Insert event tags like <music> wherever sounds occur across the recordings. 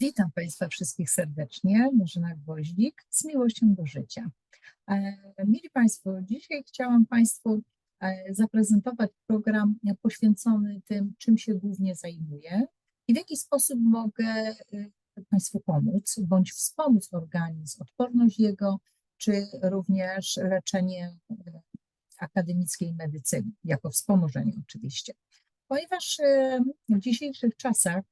Witam Państwa wszystkich serdecznie, Marzena Gwoździk, z miłością do życia. E, Mili Państwo, dzisiaj chciałam Państwu e, zaprezentować program poświęcony tym, czym się głównie zajmuję i w jaki sposób mogę e, Państwu pomóc, bądź wspomóc organizm, odporność jego, czy również leczenie akademickiej medycyny, jako wspomożenie oczywiście. Ponieważ w dzisiejszych czasach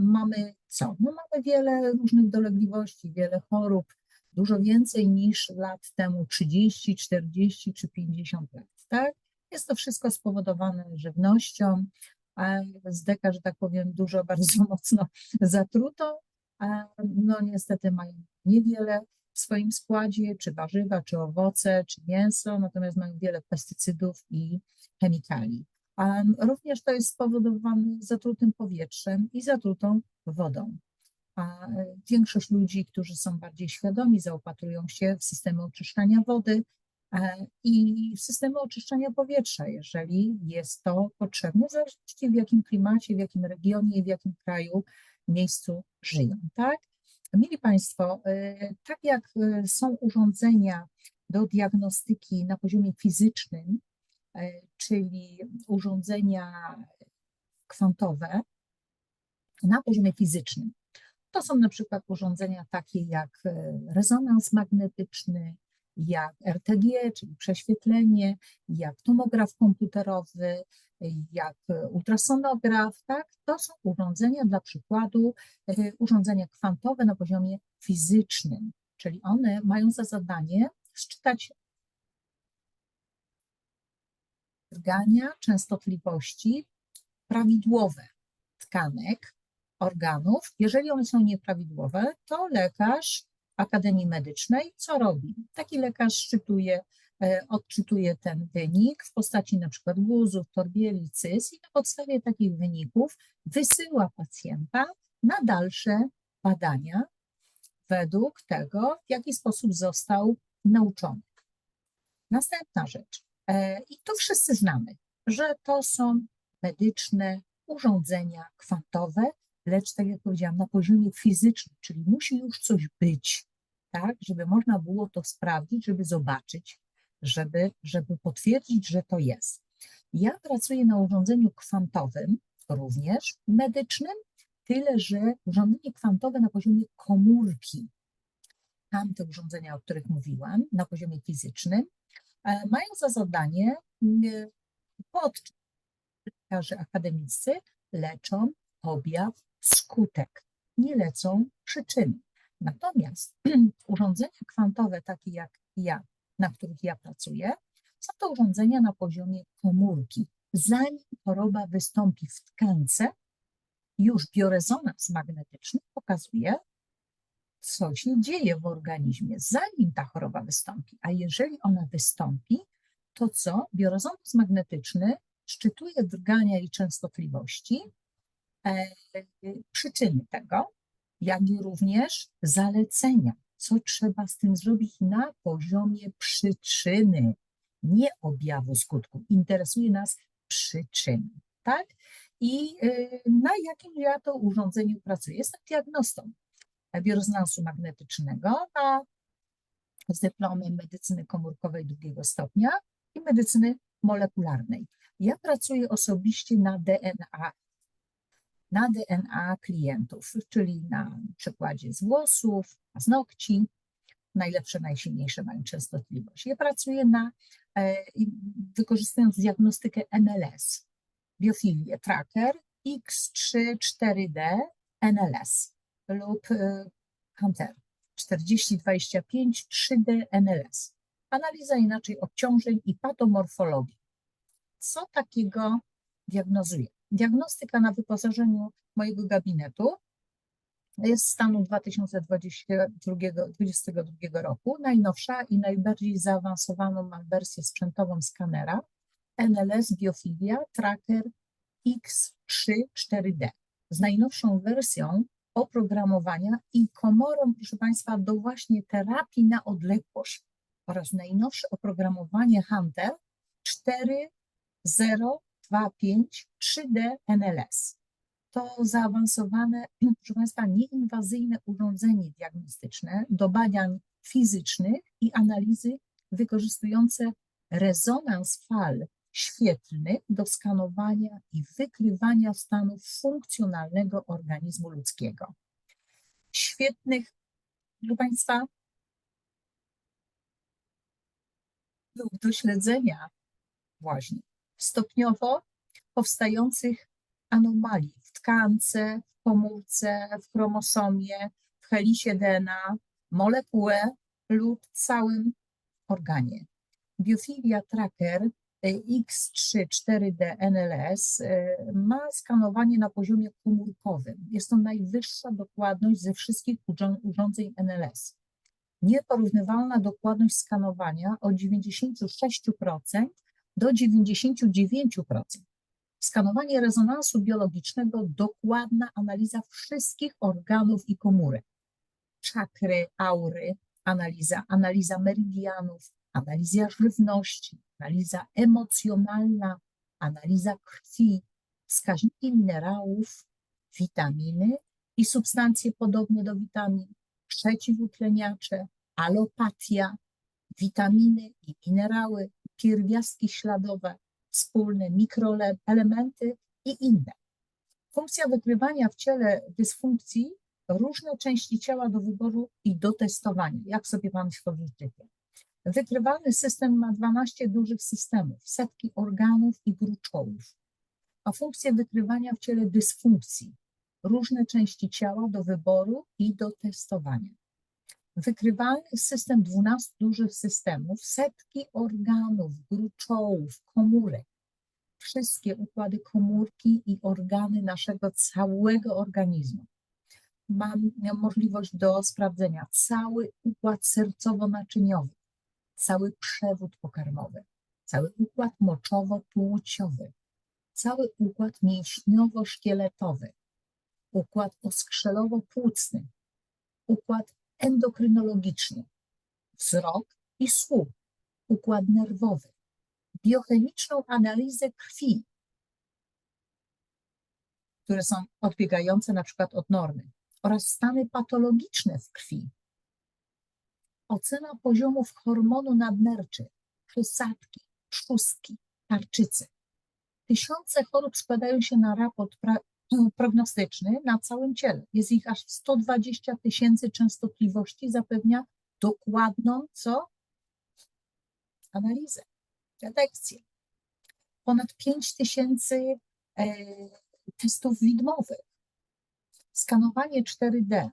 mamy co? No mamy wiele różnych dolegliwości, wiele chorób, dużo więcej niż lat temu 30, 40 czy 50 lat, tak? Jest to wszystko spowodowane żywnością, deka, że tak powiem, dużo, <laughs> bardzo mocno zatrutą, no niestety mają niewiele w swoim składzie, czy warzywa, czy owoce, czy mięso, natomiast mają wiele pestycydów i chemikali. Również to jest spowodowane zatrutym powietrzem i zatrutą wodą. A e, większość ludzi, którzy są bardziej świadomi, zaopatrują się w systemy oczyszczania wody e, i w systemy oczyszczania powietrza, jeżeli jest to potrzebne, w zależności w jakim klimacie, w jakim regionie, w jakim kraju, miejscu żyją. Tak? Mieli Państwo, e, tak jak są urządzenia do diagnostyki na poziomie fizycznym, czyli urządzenia kwantowe na poziomie fizycznym. To są na przykład urządzenia takie jak e, rezonans magnetyczny, jak RTG, czyli prześwietlenie, jak tomograf komputerowy, jak ultrasonograf, tak? To są urządzenia dla przykładu, e, urządzenia kwantowe na poziomie fizycznym, czyli one mają za zadanie szczytać drgania częstotliwości prawidłowe tkanek, organów. Jeżeli one są nieprawidłowe, to lekarz Akademii Medycznej co robi? Taki lekarz szczytuje, e, odczytuje ten wynik w postaci na przykład guzów, torbieli, cys i na podstawie takich wyników wysyła pacjenta na dalsze badania według tego, w jaki sposób został nauczony. Następna rzecz. E, I to wszyscy znamy, że to są medyczne urządzenia kwantowe, lecz tak jak powiedziałam, na poziomie fizycznym, czyli musi już coś być, tak, żeby można było to sprawdzić, żeby zobaczyć, żeby, żeby potwierdzić, że to jest. Ja pracuję na urządzeniu kwantowym, również medycznym, tyle że urządzenie kwantowe na poziomie komórki. Tamte urządzenia, o których mówiłam, na poziomie fizycznym, mają za zadanie podczas lekarze akademicy leczą objaw, skutek, nie lecą przyczyny. Natomiast <clears throat> urządzenia kwantowe, takie jak ja, na których ja pracuję, są to urządzenia na poziomie komórki. Zanim choroba wystąpi w tkance, już biorezonans magnetyczny pokazuje, co się dzieje w organizmie, zanim ta choroba wystąpi. A jeżeli ona wystąpi, to co? Biorezonans magnetyczny szczytuje drgania i częstotliwości, e, przyczyny tego, jak i również zalecenia, co trzeba z tym zrobić na poziomie przyczyny, nie objawu skutku. Interesuje nas przyczyny, tak? I y, na jakim ja to urządzeniu pracuję? Jestem diagnostą biorezonansu magnetycznego na, z dyplomem medycyny komórkowej drugiego stopnia i medycyny molekularnej. Ja pracuję osobiście na DNA, na DNA klientów, czyli na przykładzie z włosów, z nogci, najlepsze, najsilniejsze mają częstotliwość. Ja pracuję na, e, wykorzystując diagnostykę MLS, biofilię tracker X3-4D NLS lub Hunter 4025 3D NLS. Analiza inaczej obciążeń i patomorfologii. Co takiego diagnozuje? Diagnostyka na wyposażeniu mojego gabinetu jest stanu 2022 roku. Najnowsza i najbardziej zaawansowaną mam wersję sprzętową skanera NLS Biofilia Tracker X3 4D. Z najnowszą wersją oprogramowania i komorą, proszę Państwa, do właśnie terapii na odległość oraz najnowsze oprogramowanie Hunter 4025 3D NLS. to zaawansowane, <clears throat> proszę Państwa, nieinwazyjne urządzenie diagnostyczne do badań fizycznych i analizy wykorzystujące rezonans fal świetlnych do skanowania i wykrywania stanu funkcjonalnego organizmu ludzkiego. Świetnych, proszę Państwa, lub do śledzenia właśnie stopniowo powstających anomalii w tkance, w komórce, w chromosomie, w helisie DNA, molekułę lub całym organie. Biofilia Tracker X34D NLS y, ma skanowanie na poziomie komórkowym. Jest to najwyższa dokładność ze wszystkich urząd- urządzeń NLS. Nieporównywalna dokładność skanowania od 96% do 99%. Skanowanie rezonansu biologicznego, dokładna analiza wszystkich organów i komórek. Czakry, aury, analiza, analiza meridianów, analiza żywności, analiza emocjonalna, analiza krwi, wskaźniki minerałów, witaminy i substancje podobne do witamin, przeciwutleniacze, alopatia, witaminy i minerały, pierwiastki śladowe, wspólne mikroelementy i inne. Funkcja wykrywania w ciele dysfunkcji różne części ciała do wyboru i do testowania. Jak sobie Państwo życzycie? Wykrywany system ma 12 dużych systemów, setki organów i gruczołów. A funkcję wykrywania w ciele dysfunkcji, różne części ciała do wyboru i do testowania. Wykrywalny system 12 dużych systemów, setki organów, gruczołów, komórek, wszystkie układy komórki i organy naszego całego organizmu. Mam możliwość do sprawdzenia cały układ sercowo-naczyniowy, cały przewód pokarmowy, cały układ moczowo-płciowy, cały układ mięśniowo-szkieletowy, układ oskrzelowo-płucny, układ endokrynologiczny, wzrok i słuch, układ nerwowy, biochemiczną analizę krwi, które są odbiegające na przykład od normy, oraz stany patologiczne w krwi. Ocena poziomów hormonu nadnerczy, przysadki, trzustki, tarczycy. Tysiące chorób składają się na raport prognostyczny na całym ciele. Jest ich aż 120 tysięcy częstotliwości, zapewnia dokładną, co? Analizę, detekcję. Ponad 5 tysięcy e, testów widmowych. Skanowanie 4D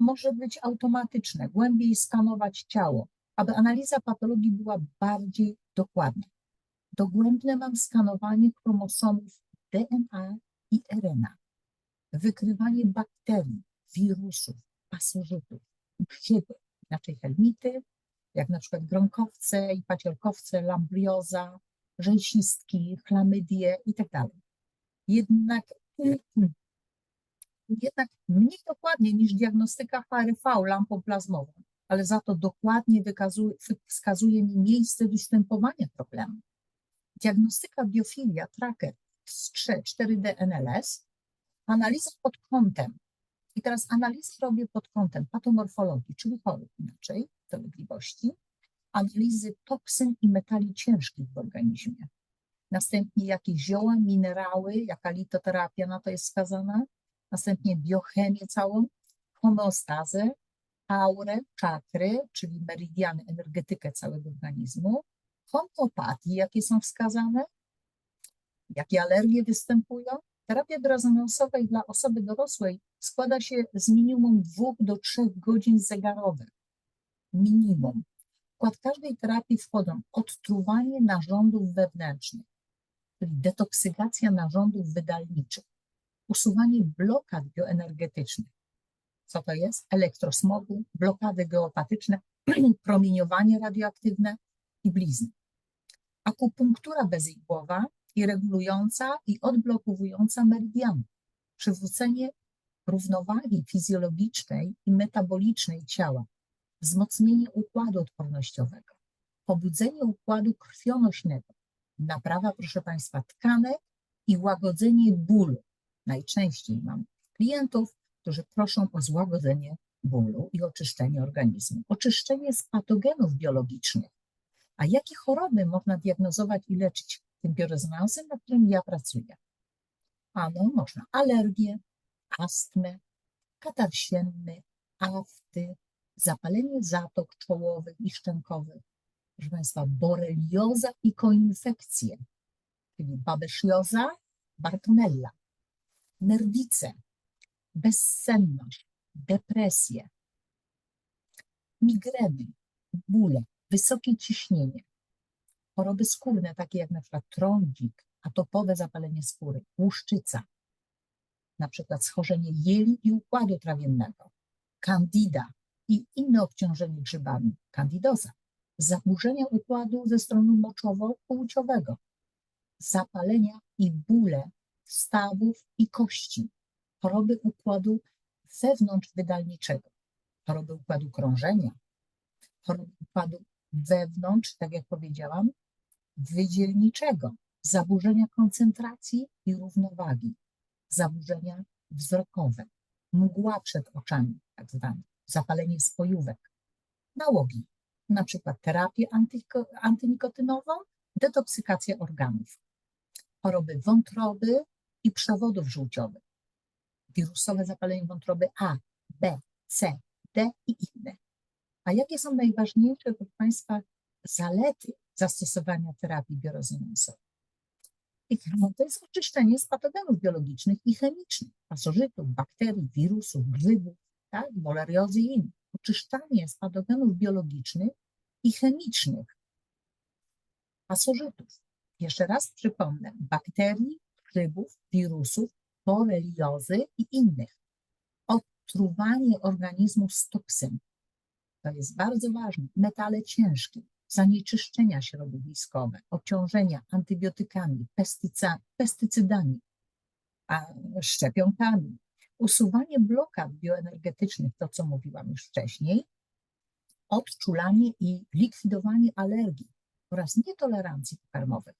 może być automatyczne, głębiej skanować ciało, aby analiza patologii była bardziej dokładna. Dogłębne mam skanowanie chromosomów DNA i RNA, wykrywanie bakterii, wirusów, pasożytów, grzyby, inaczej helmity, jak na przykład gronkowce i paciorkowce, lambrioza, rzęsistki, chlamydie itd. Jednak, <clears throat> jednak mniej dokładnie niż diagnostyka HRV lampą plazmową, ale za to dokładnie wykazuje, wskazuje mi miejsce występowania problemu. Diagnostyka biofilia, tracker 3, 4D NLS, analiza pod kątem. I teraz analizę robię pod kątem patomorfologii, czyli chorób inaczej, dolegliwości, analizy toksyn i metali ciężkich w organizmie. Następnie jakieś zioła, minerały, jaka litoterapia na to jest wskazana, następnie biochemię całą, homeostazę, aurę, czakry, czyli meridiany, energetykę całego organizmu, homeopatii, jakie są wskazane, jakie alergie występują. Terapia rezonansowej dla osoby dorosłej składa się z minimum dwóch do trzech godzin zegarowych. Minimum. W skład każdej terapii wchodzą odtruwanie narządów wewnętrznych, czyli detoksykacja narządów wydalniczych, usuwanie blokad bioenergetycznych. Co to jest? Elektrosmogu, blokady geopatyczne, <clears throat> promieniowanie radioaktywne i blizny. Akupunktura bezigłowa i regulująca i odblokowująca meridiany. Przywrócenie równowagi fizjologicznej i metabolicznej ciała, wzmocnienie układu odpornościowego, pobudzenie układu krwionośnego, naprawa, proszę Państwa, tkanek i łagodzenie bólu. Najczęściej mam klientów, którzy proszą o złagodzenie bólu i oczyszczenie organizmu. Oczyszczenie z patogenów biologicznych. A jakie choroby można diagnozować i leczyć tym biorezonansem, nad którym ja pracuję? Ano, można alergię, astmę, katar sienny, afty, zapalenie zatok czołowych i szczękowych, proszę Państwa, borelioza i koinfekcje, czyli babesjoza, bartonella, nerwice, bezsenność, depresję, migreny, bóle, wysokie ciśnienie, choroby skórne, takie jak na przykład trądzik, atopowe zapalenie skóry, łuszczyca, na przykład schorzenie jeli i układu trawiennego, candida i inne obciążenie grzybami, candidoza, zaburzenia układu ze strony moczowo-płciowego, zapalenia i bóle stawów i kości, choroby układu wewnątrzwydalniczego, choroby układu krążenia, choroby układu wewnątrz, tak jak powiedziałam, wydzielniczego, zaburzenia koncentracji i równowagi, zaburzenia wzrokowe, mgła przed oczami, tak zwane, zapalenie spojówek, nałogi, na przykład terapię antynikotynową, detoksykacja organów, choroby wątroby i przewodów żółciowych, wirusowe zapalenie wątroby A, B, C, D i inne. A jakie są najważniejsze, proszę Państwa, zalety zastosowania terapii biorezonansowej? I to jest oczyszczenie z patogenów biologicznych i chemicznych, pasożytów, bakterii, wirusów, grzybów, tak, boleriozy i innych. Oczyszczanie z patogenów biologicznych i chemicznych pasożytów. Jeszcze raz przypomnę, bakterii, grzybów, wirusów, boreliozy i innych. Odtruwanie organizmu toksyn. To jest bardzo ważne. Metale ciężkie, zanieczyszczenia środowiskowe, obciążenia antybiotykami, pestycydami, a szczepionkami, usuwanie blokad bioenergetycznych, to co mówiłam już wcześniej, odczulanie i likwidowanie alergii oraz nietolerancji pokarmowych,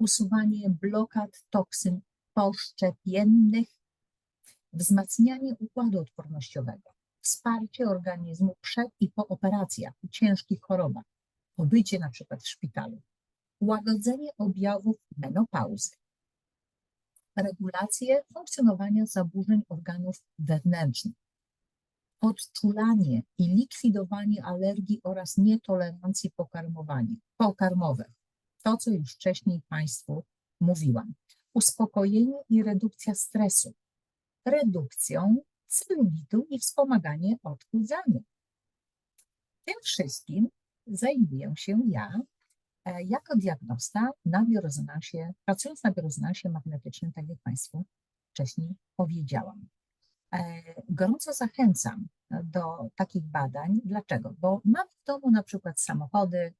usuwanie blokad toksyn poszczepiennych, wzmacnianie układu odpornościowego, wsparcie organizmu przed i po operacjach i ciężkich chorobach, pobycie na przykład w szpitalu, łagodzenie objawów menopauzy, regulację funkcjonowania zaburzeń organów wewnętrznych, odczulanie i likwidowanie alergii oraz nietolerancji pokarmowych. To, co już wcześniej Państwu mówiłam. Uspokojenie i redukcja stresu, redukcją celulitu i wspomaganie odchudzania. Tym wszystkim zajmuję się ja e, jako diagnosta na biorezonansie, pracując na biorezonansie magnetycznym, tak jak Państwu wcześniej powiedziałam. E, gorąco zachęcam do takich badań. Dlaczego? Bo mamy w domu na przykład samochody,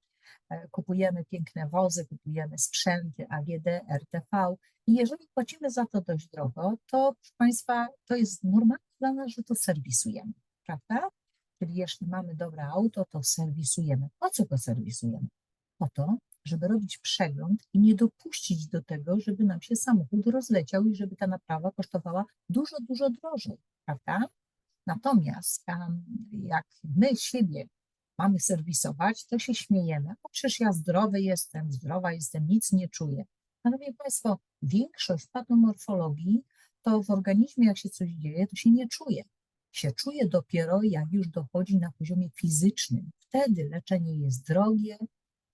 kupujemy piękne wozy, kupujemy sprzęty AGD, RTV i jeżeli płacimy za to dość drogo, to proszę Państwa, to jest normalne dla nas, że to serwisujemy, prawda? Czyli jeśli mamy dobre auto, to serwisujemy. Po co go serwisujemy? Po to, żeby robić przegląd i nie dopuścić do tego, żeby nam się samochód rozleciał i żeby ta naprawa kosztowała dużo, dużo drożej, prawda? Natomiast jak my siebie mamy serwisować, to się śmiejemy. O, przecież ja zdrowy jestem, zdrowa jestem, nic nie czuję. Szanowni Państwo, większość patomorfologii to w organizmie, jak się coś dzieje, to się nie czuje. Się czuje dopiero, jak już dochodzi na poziomie fizycznym. Wtedy leczenie jest drogie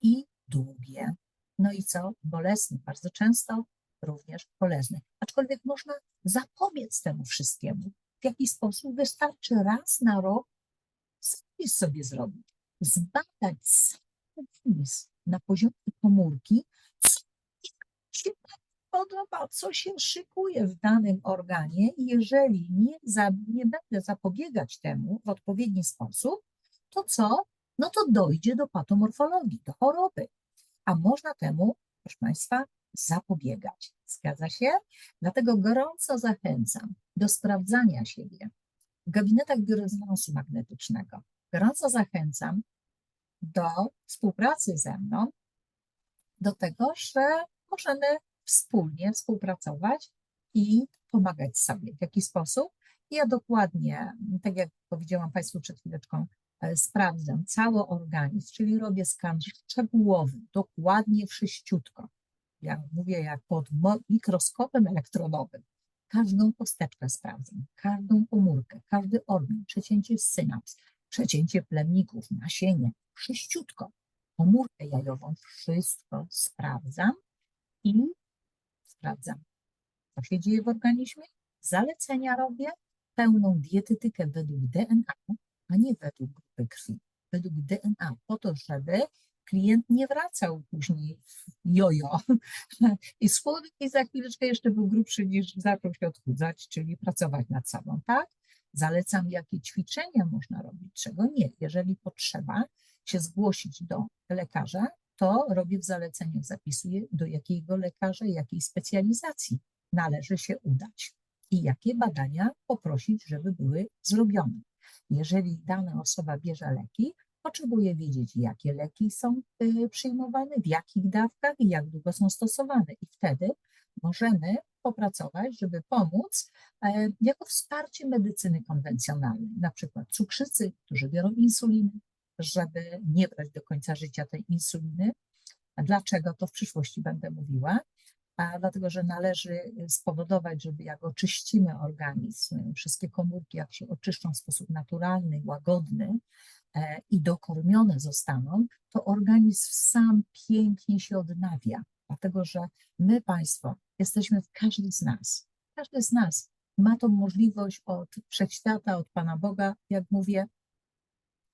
i długie. No i co? Bolesne, bardzo często również bolesne. Aczkolwiek można zapobiec temu wszystkiemu. W jaki sposób? Wystarczy raz na rok zapis sobie zrobić, zbadać zapis na poziomie komórki, co się podoba, co się szykuje w danym organie i jeżeli nie, za, nie będę zapobiegać temu w odpowiedni sposób, to co? No to dojdzie do patomorfologii, do choroby a można temu, proszę Państwa, zapobiegać. Zgadza się? Dlatego gorąco zachęcam do sprawdzania siebie w gabinetach biorezonansu magnetycznego. Gorąco zachęcam do współpracy ze mną, do tego, że możemy wspólnie współpracować i pomagać sobie. W jaki sposób? Ja dokładnie, tak jak powiedziałam Państwu przed chwileczką, e, sprawdzam cały organizm, czyli robię skan szczegółowy, dokładnie wszyściutko. Ja mówię jak pod mikroskopem elektronowym. Każdą kosteczkę sprawdzam, każdą komórkę, każdy organ, przecięcie synaps, przecięcie plemników, nasienie, wszyściutko. Komórkę jajową, wszystko sprawdzam i sprawdzam, co się dzieje w organizmie, zalecenia robię, pełną dietetykę według DNA, a nie według grupy krwi, według DNA, po to, żeby klient nie wracał później jojo. <laughs> I schudł i za chwileczkę jeszcze był grubszy niż zaczął się odchudzać, czyli pracować nad sobą, tak? Zalecam, jakie ćwiczenia można robić, czego nie. Jeżeli potrzeba się zgłosić do lekarza, to robię w zaleceniach, zapisuję do jakiego lekarza, jakiej specjalizacji należy się udać i jakie badania poprosić, żeby były zrobione. Jeżeli dana osoba bierze leki, potrzebuje wiedzieć, jakie leki są y, przyjmowane, w jakich dawkach i jak długo są stosowane. I wtedy możemy popracować, żeby pomóc e, jako wsparcie medycyny konwencjonalnej, na przykład cukrzycy, którzy biorą insulinę, żeby nie brać do końca życia tej insuliny. A dlaczego to w przyszłości będę mówiła? A dlatego, że należy y, spowodować, żeby jak oczyścimy organizm, wszystkie komórki, jak się oczyszczą w sposób naturalny, łagodny i dokormione zostaną, to organizm sam pięknie się odnawia. Dlatego, że my, Państwo, jesteśmy w każdy z nas. Każdy z nas ma tą możliwość od wszechświata, od Pana Boga, jak mówię,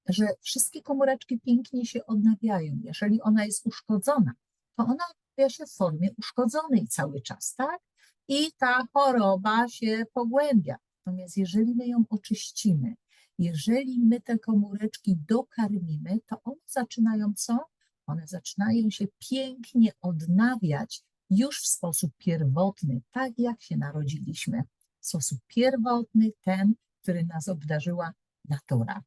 że wszystkie komóreczki pięknie się odnawiają. Jeżeli ona jest uszkodzona, to ona odnawia się w formie uszkodzonej cały czas, tak? I ta choroba się pogłębia. Natomiast jeżeli my ją oczyścimy, jeżeli my te komóreczki dokarmimy, to one zaczynają co? One zaczynają się pięknie odnawiać już w sposób pierwotny, tak jak się narodziliśmy. W sposób pierwotny, ten, który nas obdarzyła natura.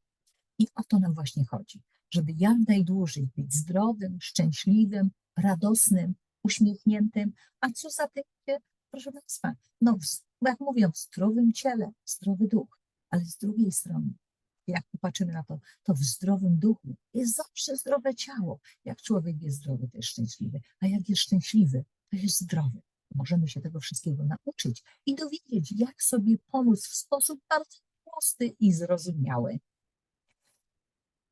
I o to nam właśnie chodzi, żeby jak najdłużej być zdrowym, szczęśliwym, radosnym, uśmiechniętym. A co za tym, proszę Państwa? No, jak mówią, w zdrowym ciele, zdrowy duch, ale z drugiej strony, jak popatrzymy na to, to w zdrowym duchu jest zawsze zdrowe ciało. Jak człowiek jest zdrowy, to jest szczęśliwy, a jak jest szczęśliwy, to jest zdrowy. Możemy się tego wszystkiego nauczyć i dowiedzieć, jak sobie pomóc w sposób bardzo prosty i zrozumiały.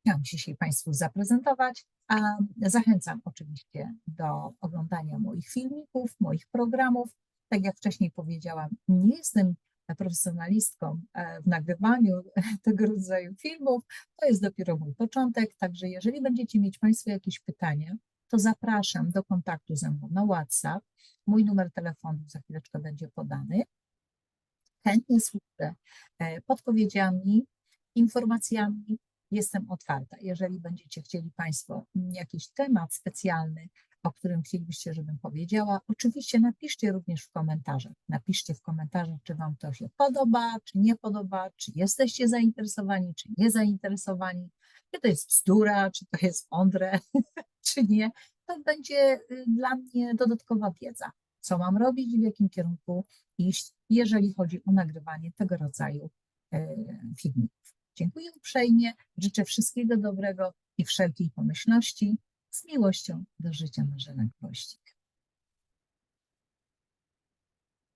Chciałam dzisiaj Państwu zaprezentować, a zachęcam oczywiście do oglądania moich filmików, moich programów. Tak jak wcześniej powiedziałam, nie jestem profesjonalistką e, w nagrywaniu <laughs> tego rodzaju filmów. To jest dopiero mój początek, także jeżeli będziecie mieć Państwo jakieś pytania, to zapraszam do kontaktu ze mną na WhatsApp. Mój numer telefonu za chwileczkę będzie podany. Chętnie służę e, podpowiedziami, informacjami. Jestem otwarta. Jeżeli będziecie chcieli Państwo jakiś temat specjalny, o którym chcielibyście, żebym powiedziała, oczywiście napiszcie również w komentarzach. Napiszcie w komentarzach, czy Wam to się podoba, czy nie podoba, czy jesteście zainteresowani, czy nie zainteresowani, czy to jest bzdura, czy to jest mądre, <laughs> czy nie. To będzie y, dla mnie dodatkowa wiedza, co mam robić, w jakim kierunku iść, jeżeli chodzi o nagrywanie tego rodzaju e, filmików. Dziękuję uprzejmie, życzę wszystkiego dobrego i wszelkiej pomyślności. Z miłością do życia Marzena Gwoździk.